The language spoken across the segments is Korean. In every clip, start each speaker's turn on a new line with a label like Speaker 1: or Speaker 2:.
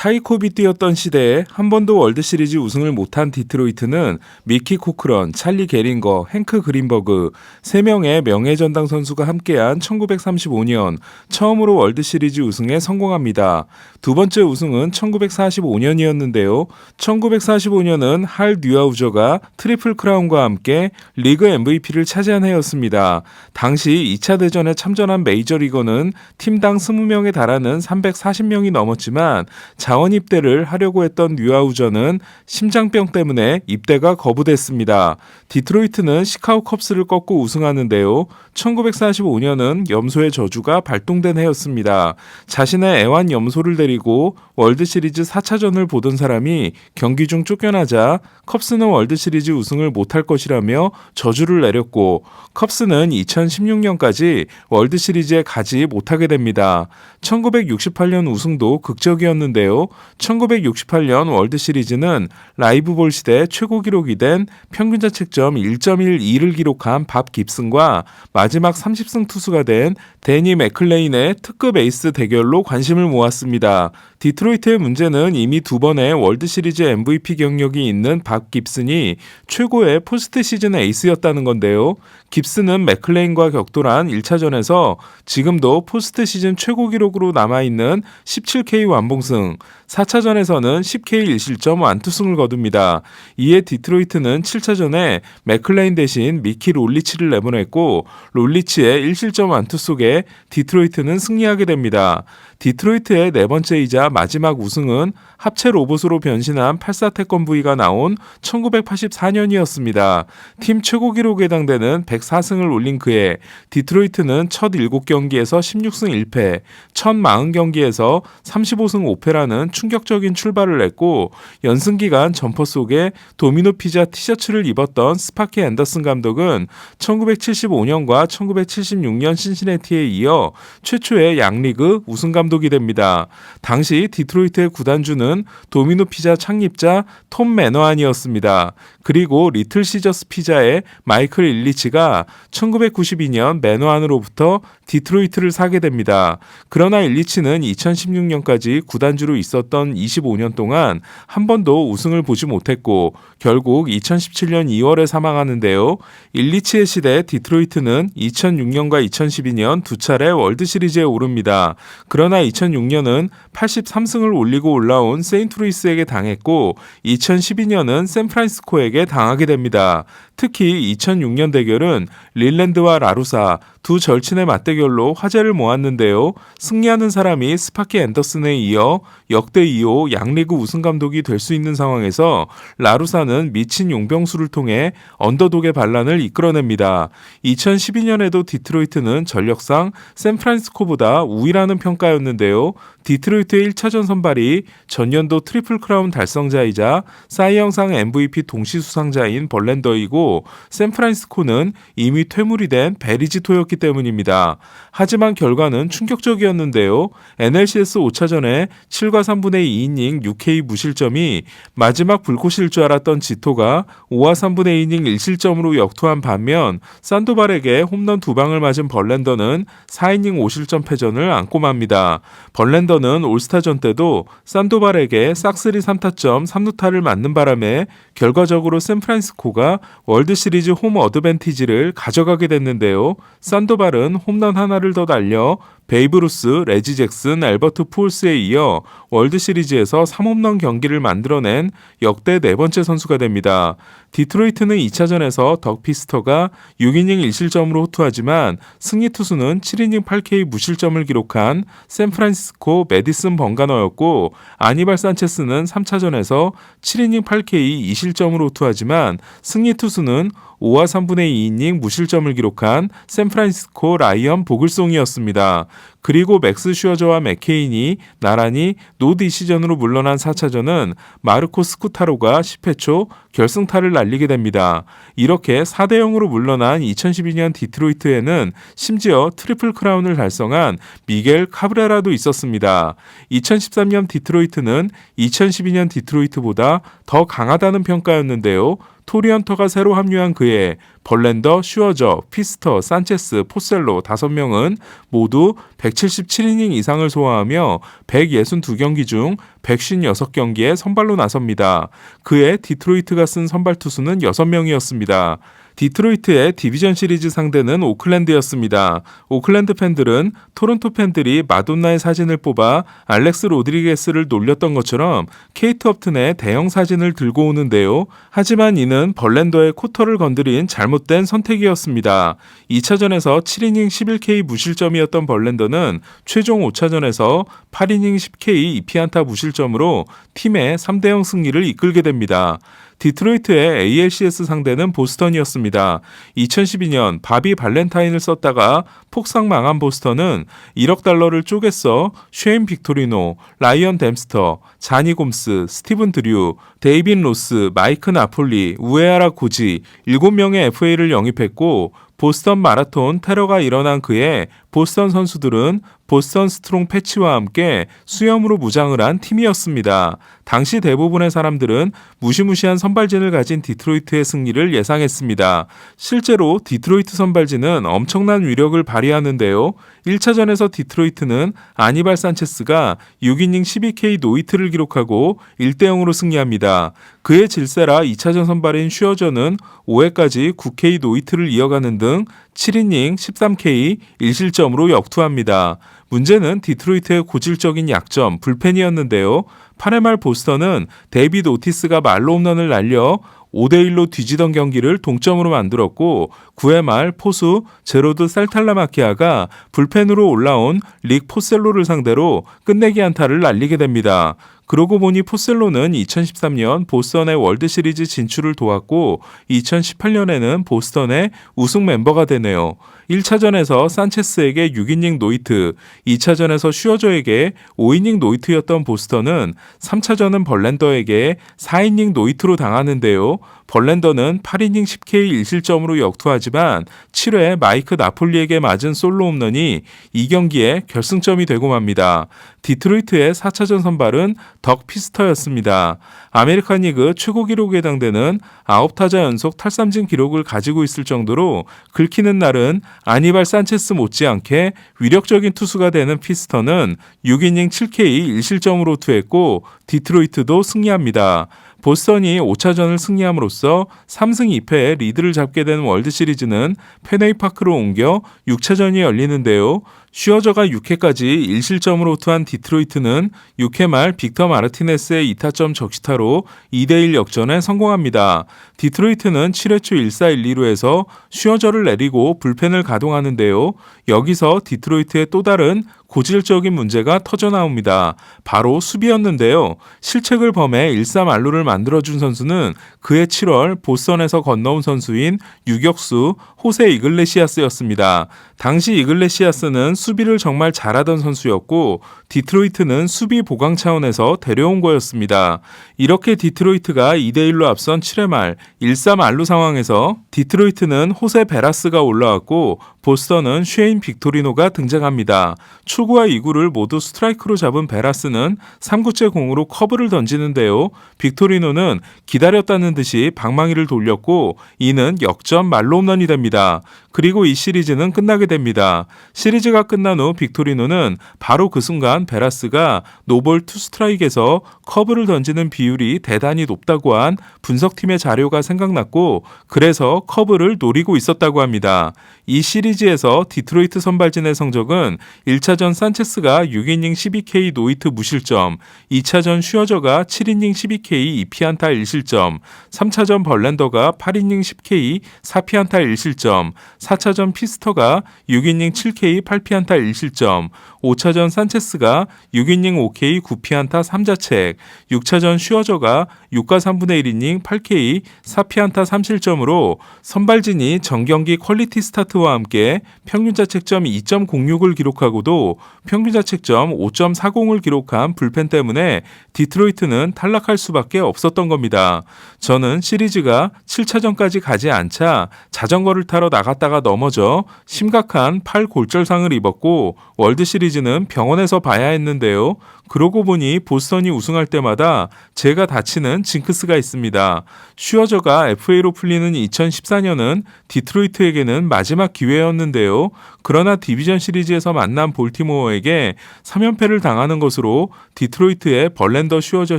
Speaker 1: 타이코비 뛰었던 시대에 한 번도 월드 시리즈 우승을 못한 디트로이트는 미키 코크런, 찰리 게링거, 행크 그린버그 세 명의 명예 전당 선수가 함께한 1935년 처음으로 월드 시리즈 우승에 성공합니다. 두 번째 우승은 1945년이었는데요. 1945년은 할 뉴아우저가 트리플 크라운과 함께 리그 MVP를 차지한 해였습니다. 당시 2차 대전에 참전한 메이저리거는 팀당 20명에 달하는 340명이 넘었지만 자원 입대를 하려고 했던 뉴아우저는 심장병 때문에 입대가 거부됐습니다. 디트로이트는 시카고 컵스를 꺾고 우승하는데요. 1945년은 염소의 저주가 발동된 해였습니다. 자신의 애완 염소를 데리고 월드 시리즈 4차전을 보던 사람이 경기 중 쫓겨나자 컵스는 월드 시리즈 우승을 못할 것이라며 저주를 내렸고 컵스는 2016년까지 월드 시리즈에 가지 못하게 됩니다. 1968년 우승도 극적이었는데요. 1968년 월드시리즈는 라이브볼 시대 최고 기록이 된 평균 자책점 1.12를 기록한 밥 깁슨과 마지막 30승 투수가 된 데니 맥클레인의 특급 에이스 대결로 관심을 모았습니다. 디트로이트의 문제는 이미 두 번의 월드시리즈 MVP 경력이 있는 밥 깁슨이 최고의 포스트 시즌 에이스였다는 건데요. 깁슨은 맥클레인과 격돌한 1차전에서 지금도 포스트 시즌 최고 기록으로 남아있는 17K 완봉승, 4차전에서는 10K 1실점 완투승을 거둡니다. 이에 디트로이트는 7차전에 맥클레인 대신 미키 롤리치를 내보냈고 롤리치의 1실점 완투 속에 디트로이트는 승리하게 됩니다. 디트로이트의 네 번째이자 마지막 우승은 합체 로봇으로 변신한 84 태권브이가 나온 1984년이었습니다. 팀 최고 기록에 해당되는 104승을 올린 그해 디트로이트는 첫 7경기에서 16승 1패, 첫 40경기에서 35승 5패라는 충격적인 출발을 했고 연승 기간 점퍼 속에 도미노 피자 티셔츠를 입었던 스파키 앤더슨 감독은 1975년과 1976년 신시내티에 이어 최초의 양리그 우승 감독이 됩니다. 당시 디트로이트의 구단주는 도미노 피자 창립자 톰 매너안이었습니다. 그리고 리틀 시저스 피자의 마이클 일리치가 1992년 매너안으로부터 디트로이트를 사게 됩니다. 그러나 일리치는 2016년까지 구단주로 있었 던 25년 동안 한 번도 우승을 보지 못했고 결국 2017년 2월에 사망하는데요. 일리치의 시대 디트로이트는 2006년과 2012년 두 차례 월드 시리즈에 오릅니다. 그러나 2006년은 83승을 올리고 올라온 세인트루이스에게 당했고 2012년은 샌프란시스코에게 당하게 됩니다. 특히 2006년 대결은 릴랜드와 라루사 두 절친의 맞대결로 화제를 모았는데요. 승리하는 사람이 스파키 앤더슨에 이어 역대 2호 양리그 우승 감독이 될 수 있는 상황에서 라루사는 미친 용병수를 통해 언더독의 반란을 이끌어냅니다. 2012년에도 디트로이트는 전력상 샌프란시스코보다 우위라는 평가였는데요. 디트로이트의 1차전 선발이 전년도 트리플 크라운 달성자이자 사이영상 MVP 동시 수상자인 벌렌더이고 샌프란시스코는 이미 퇴물이 된 베리지토였기 때문입니다. 하지만 결과는 충격적이었는데요. NLCS 5차전에 7과 3분의 2이닝 6K 무실점이 마지막 불꽃일 줄 알았던 지토가 5와 3분의 2이닝 1실점으로 역투한 반면 산도발에게 홈런 두 방을 맞은 벌렌더는 4이닝 5실점 패전을 안고 맙니다. 벌렌더는 올스타전 때도 산도발에게 싹쓸이 3타점 3루타를 맞는 바람에 결과적으로 샌프란시스코가 월 드시리즈 홈 어드밴티지를 가져가게 됐는데요. 산도발은 홈런 하나를 더 날려 베이브루스, 레지 잭슨, 알버트 푸올스에 이어 월드시리즈에서 3홈런 경기를 만들어낸 역대 네 번째 선수가 됩니다. 디트로이트는 2차전에서 덕 피스터가 6이닝 1실점으로 호투하지만 승리 투수는 7이닝 8K 무실점을 기록한 샌프란시스코 메디슨 번가너였고 아니발 산체스는 3차전에서 7이닝 8K 2실점으로 호투하지만 승리 투수는 5와 3분의 2이닝 무실점을 기록한 샌프란시스코 라이언 보글송이었습니다. 그리고 맥스 슈어저와 맥케인이 나란히 노 디시전으로 물러난 4차전은 마르코 스쿠타로가 10회 초 결승타를 날리게 됩니다. 이렇게 4대 0으로 물러난 2012년 디트로이트에는 심지어 트리플 크라운을 달성한 미겔 카브레라도 있었습니다. 2013년 디트로이트는 2012년 디트로이트보다 더 강하다는 평가였는데요. 토리언터가 새로 합류한 그에 벌렌더, 슈어저, 피스터, 산체스, 포셀로 5명은 모두 177이닝 이상을 소화하며 162경기 중 156경기에 선발로 나섭니다. 그의 디트로이트가 쓴 선발 투수는 6명이었습니다. 디트로이트의 디비전 시리즈 상대는 오클랜드였습니다. 오클랜드 팬들은 토론토 팬들이 마돈나의 사진을 뽑아 알렉스 로드리게스를 놀렸던 것처럼 케이트 업튼의 대형 사진을 들고 오는데요. 하지만 이는 벌렌더의 코터를 건드린 잘못된 선택이었습니다. 2차전에서 7이닝 11K 무실점이었던 벌렌더는 최종 5차전에서 8이닝 10K 2피안타 무실점으로 팀의 3대0 승리를 이끌게 됩니다. 디트로이트의 ALCS 상대는 보스턴이었습니다. 2012년 바비 발렌타인을 썼다가 폭삭 망한 보스턴은 1억 달러를 쪼갰어 쉐인 빅토리노, 라이언 댐스터, 자니 곰스, 스티븐 드류, 데이빈 로스, 마이크 나폴리, 우에아라 고지 7명의 FA를 영입했고 보스턴 마라톤 테러가 일어난 그해 보스턴 선수들은 보스턴 스트롱 패치와 함께 수염으로 무장을 한 팀이었습니다. 당시 대부분의 사람들은 무시무시한 선발진을 가진 디트로이트의 승리를 예상했습니다. 실제로 디트로이트 선발진은 엄청난 위력을 발휘하는데요. 1차전에서 디트로이트는 아니발 산체스가 6이닝 12K 노이트를 기록하고 1대0으로 승리합니다. 그의 질세라 2차전 선발인 슈어저는 5회까지 9K 노이트를 이어가는 등 7이닝 13K 1실점으로 역투합니다. 문제는 디트로이트의 고질적인 약점, 불펜이었는데요. 8회 말 보스턴은 데이비드 오티스가 말로 홈런을 날려 5대1로 뒤지던 경기를 동점으로 만들었고 9회 말 포수 제로드 살탈라마키아가 불펜으로 올라온 릭 포셀로를 상대로 끝내기 안타를 날리게 됩니다. 그러고 보니 포셀로는 2013년 보스턴의 월드시리즈 진출을 도왔고 2018년에는 보스턴의 우승 멤버가 되네요. 1차전에서 산체스에게 6이닝 노이트, 2차전에서 슈어저에게 5이닝 노이트였던 보스턴은 3차전은 벌렌더에게 4이닝 노이트로 당하는데요. 벌렌더는 8이닝 10K 1실점으로 역투하지만 7회 마이크 나폴리에게 맞은 솔로 홈런이 이 경기에 결승점이 되고 맙니다. 디트로이트의 4차전 선발은 덕 피스터였습니다. 아메리칸 리그 최고 기록에 해당되는 9타자 연속 탈삼진 기록을 가지고 있을 정도로 긁히는 날은 아니발 산체스 못지않게 위력적인 투수가 되는 피스터는 6이닝 7K 1실점으로 투했고 디트로이트도 승리합니다. 보스턴이 5차전을 승리함으로써 3승 2패의 리드를 잡게 된 월드시리즈는 페네이파크로 옮겨 6차전이 열리는데요. 슈어저가 6회까지 1실점으로 투한 디트로이트는 6회 말 빅터 마르티네스의 2타점 적시타로 2대1 역전에 성공합니다. 디트로이트는 7회 초 1사 1, 2루에서 슈어저를 내리고 불펜을 가동하는데요. 여기서 디트로이트의 또 다른 고질적인 문제가 터져 나옵니다. 바로 수비였는데요. 실책을 범해 1-3 알루를 만들어준 선수는 그해 7월 보스턴에서 건너온 선수인 유격수 호세 이글레시아스였습니다. 당시 이글레시아스는 수비를 정말 잘하던 선수였고 디트로이트는 수비 보강 차원에서 데려온 거였습니다. 이렇게 디트로이트가 2대1로 앞선 7회 말 1-3 알루 상황에서 디트로이트는 호세 베라스가 올라왔고 보스턴은 쉐인 빅토리노가 등장합니다. 초구와 2구를 모두 스트라이크로 잡은 베라스는 3구째 공으로 커브를 던지는데요. 빅토리노는 기다렸다는 듯이 방망이를 돌렸고 이는 역전 말로 홈런이 됩니다. 그리고 이 시리즈는 끝나게 됩니다. 시리즈가 끝난 후 빅토리노는 바로 그 순간 베라스가 노볼 투 스트라이크에서 커브를 던지는 비율이 대단히 높다고 한 분석팀의 자료가 생각났고 그래서 커브를 노리고 있었다고 합니다. 이 시리즈에서 디트로이트 선발진의 성적은 1차전 산체스가 6이닝 12K 노이트 무실점, 2차전 슈어저가 7이닝 12K 2피안타 1실점, 3차전 벌렌더가 8이닝 10K 4피안타 1실점, 4차전 피스터가 6이닝 7K 8피안타 1실점, 5차전 산체스가 6이닝 5K 9피안타 3자책, 6차전 슈어저가 6과 3분의 1이닝 8K 4피안타 3실점으로 선발진이 정경기 퀄리티 스타트와 함께 평균자책점 2.06을 기록하고도 평균자책점 5.40을 기록한 불펜 때문에 디트로이트는 탈락할 수밖에 없었던 겁니다. 저는 시리즈가 7차전까지 가지 않자 자전거를 타러 나갔다 가 넘어져 심각한 팔 골절상을 입었고 월드 시리즈 시리즈는 병원에서 봐야 했는데요. 그러고 보니 보스턴이 우승할 때마다 제가 다치는 징크스가 있습니다. 슈어저가 FA로 풀리는 2014년은 디트로이트에게는 마지막 기회였는데요. 그러나 디비전 시리즈에서 만난 볼티모어에게 3연패를 당하는 것으로 디트로이트의 벌렌더 슈어저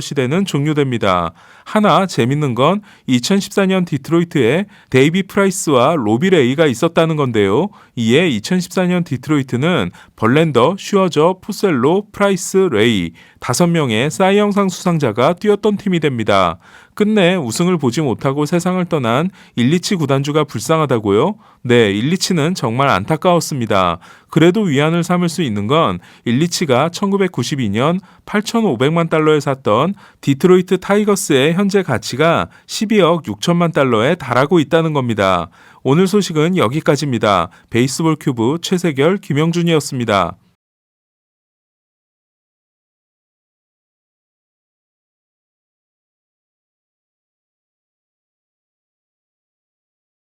Speaker 1: 시대는 종료됩니다. 하나 재밌는 건 2014년 디트로이트에 데이비 프라이스와 로비 레이가 있었다는 건데요. 이에 2014년 디트로이트는 벌렌더, 슈어저, 푸셀로, 프라이스, 레이 다섯 명의 사이 영상 수상자가 뛰었던 팀이 됩니다. 끝내 우승을 보지 못하고 세상을 떠난 일리치 구단주가 불쌍하다고요? 네, 일리치는 정말 안타까웠습니다. 그래도 위안을 삼을 수 있는 건 일리치가 1992년 8,500만 달러에 샀던 디트로이트 타이거스의 현재 가치가 12억 6천만 달러에 달하고 있다는 겁니다. 오늘 소식은 여기까지입니다. 베이스볼 큐브 최세결 김영준이었습니다.